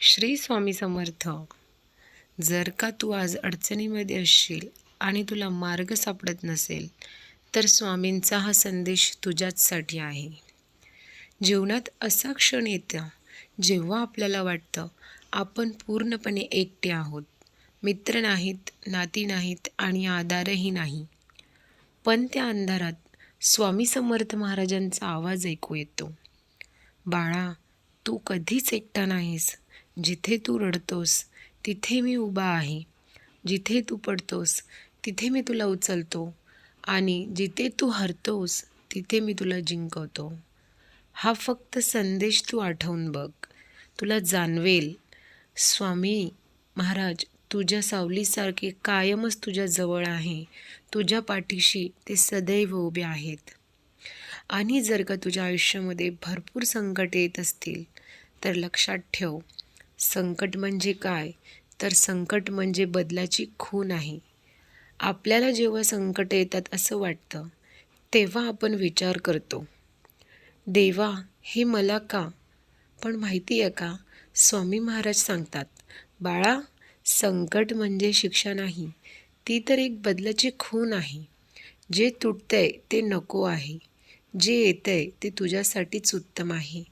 श्री स्वामी समर्थ जर का तू आज अडचणीमध्ये असशील आणि तुला मार्ग सापडत नसेल तर स्वामींचा हा संदेश तुझ्याचसाठी आहे. जीवनात असा क्षण येतं जेव्हा आपल्याला वाटतं आपण पूर्णपणे एकटे आहोत मित्र नाहीत नाती नाहीत आणि आधारही नाही. पण त्या अंधारात स्वामी समर्थ महाराजांचा आवाज ऐकू येतो. बाळा तू कधीच एकटा नाहीस. जिथे तू रडतोस तिथे मी उभा आहे. जिथे तू पडतोस तिथे मी तुला उचलतो. आणि जिथे तू हरतोस तिथे मी तुला जिंकवतो. हा फक्त संदेश तू आठवून बघ. तुला जाणवेल स्वामी महाराज तुझ्या सावलीसारखे कायमच तुझ्या जवळ आहे. तुझ्या पाठीशी ते सदैव उभे आहेत. आणि जर का तुझ्या आयुष्यामध्ये भरपूर संकट येत असतील तर लक्षात ठेव. संकट म्हणजे काय? तर संकट म्हणजे बदलाची खून आहे. आपल्याला जेव्हा संकट येतात असं वाटतं तेव्हा आपण विचार करतो. देवा हे मला का? पण माहिती आहे का? स्वामी महाराज सांगतात बाळा संकट म्हणजे शिक्षा नाही. ती तर एक बदलाची खून आहे. जे तुटतंय ते नको आहे. जे येतंय ते तुझ्यासाठीच उत्तम आहे.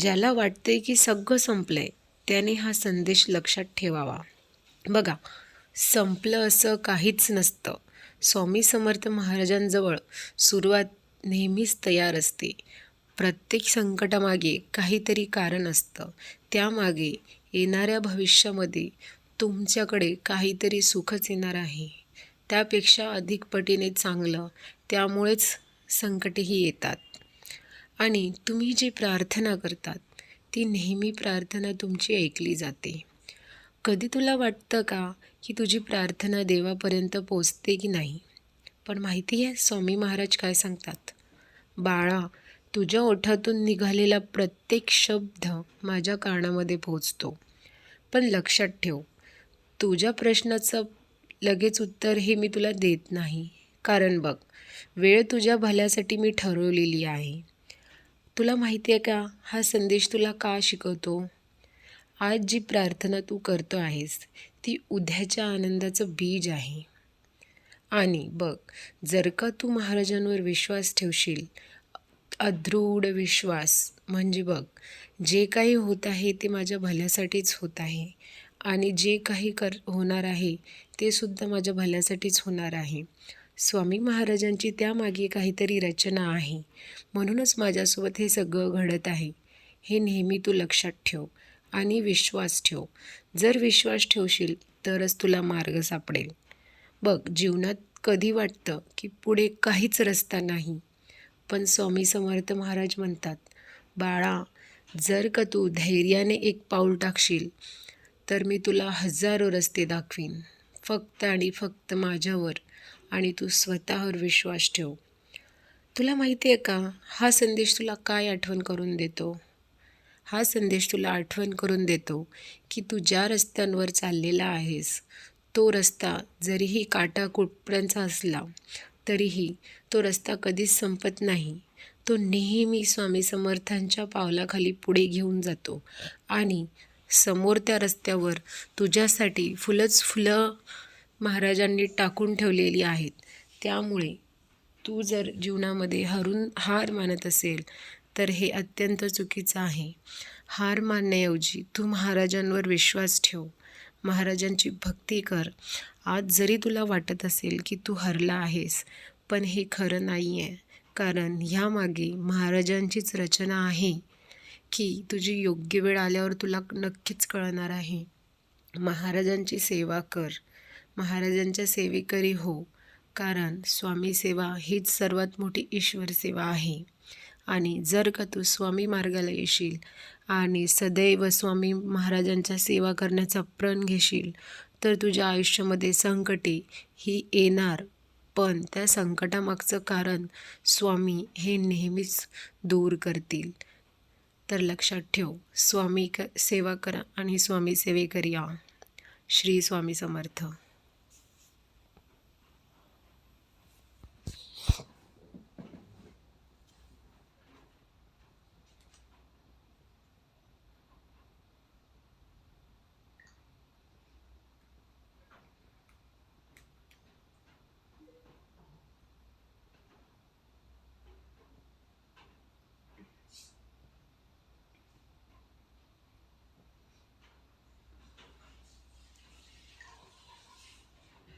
ज्याला वाटतंय की सगळं संपलंय त्याने हा संदेश लक्षात ठेवावा. बघा संपलं असं काहीच नसतं. स्वामी समर्थ महाराजांजवळ सुरुवात नेहमीच तयार असते. प्रत्येक संकटामागे काहीतरी कारण असतं. त्यामागे येणाऱ्या भविष्यामध्ये तुमच्याकडे काहीतरी सुखच येणार आहे. त्यापेक्षा अधिक पटीने चांगलं त्यामुळेच संकटेही येतात. आणि तुम्ही जी प्रार्थना करतात ती नेहमी प्रार्थना तुमची ऐकली जाते. कधी तुला वाटतं का की तुझी प्रार्थना देवापर्यंत पोचते की नाही? पण माहिती आहे स्वामी महाराज काय सांगतात? बाळा तुझ्या ओठातून निघालेला प्रत्येक शब्द माझ्या कानामध्ये पोचतो पण लक्षात ठेव तुझ्या प्रश्नाचं लगेच उत्तर हे मी तुला देत नाही. कारण बघ वेळ तुझ्या भल्यासाठी मी ठरवलेली आहे. तुला माहिती आहे का? हा संदेश तुला का शिकवतो? आज जी प्रार्थना तू करतो आहेस ती उद्याच्या आनंदाचं बीज आहे. आणि बघ जर का तू महाराजांवर विश्वास ठेवशील अदृढ विश्वास म्हणजे बघ जे काही होत आहे ते माझ्या भल्यासाठीच होत आहे. आणि जे काही कर होणार आहे ते सुद्धा माझ्या भल्यासाठीच होणार आहे. स्वामी महाराजांची त्यामागे काहीतरी रचना आहे. म्हणूनच माझ्यासोबत हे सगळं घडत आहे. हे नेहमी तू लक्षात ठेव आणि विश्वास ठेव. जर विश्वास ठेवशील तरच तुला मार्ग सापडेल. बघ जीवनात कधी वाटतं की पुढे काहीच रस्ता नाही. पण स्वामी समर्थ महाराज म्हणतात बाळा जर का तू धैर्याने एक पाऊल टाकशील तर मी तुला हजारो रस्ते दाखवीन. फक्त आणि फक्त माझ्यावर आणि तू स्वतःवर विश्वास ठेव. तुला माहिती आहे का? हा संदेश तुला काय आठवण करून देतो? हा संदेश तुला आठवण करून देतो की तू ज्या रस्त्यांवर चाललेला आहेस तो रस्ता जरीही काटा काटाकुटप्यांचा असला तरीही तो रस्ता कधीच संपत नाही. तो नेहमी स्वामी समर्थांच्या पावलाखाली पुढे घेऊन जातो आणि समोर त्या रस्त्यावर तुझ्यासाठी फुलंच फुलं महाराजांनी टाकून ठेवलेली आहेत. त्यामुळे तू जर जीवनामध्ये हरून हार मानत असेल तर हे अत्यंत चुकीचं आहे. हार मानण्याऐवजी तू महाराजांवर विश्वास ठेव. महाराजांची भक्ती कर. आज जरी तुला वाटत असेल की तू हरला आहेस पण हे खरं नाही आहे कारण ह्यामागे महाराजांचीच रचना आहे की तुझी योग्य वेळ आल्यावर तुला नक्कीच कळणार आहे. महाराजांची सेवा कर. महाराजांच्या सेवेकरी हो कारण स्वामी सेवा हीच सर्वात मोठी ईश्वर सेवा आहे. आणि जर का तू स्वामी मार्गाला येशील आणि सदैव स्वामी महाराजांच्या सेवा करण्याचा प्रण घेशील तर तुझ्या आयुष्यामध्ये संकटे ही येणार. पण त्या संकटामागचं कारण स्वामी हे नेहमीच दूर करतील. तर लक्षात ठेव स्वामी क सेवा करा आणि स्वामी सेवेकरी या. श्री स्वामी समर्थ.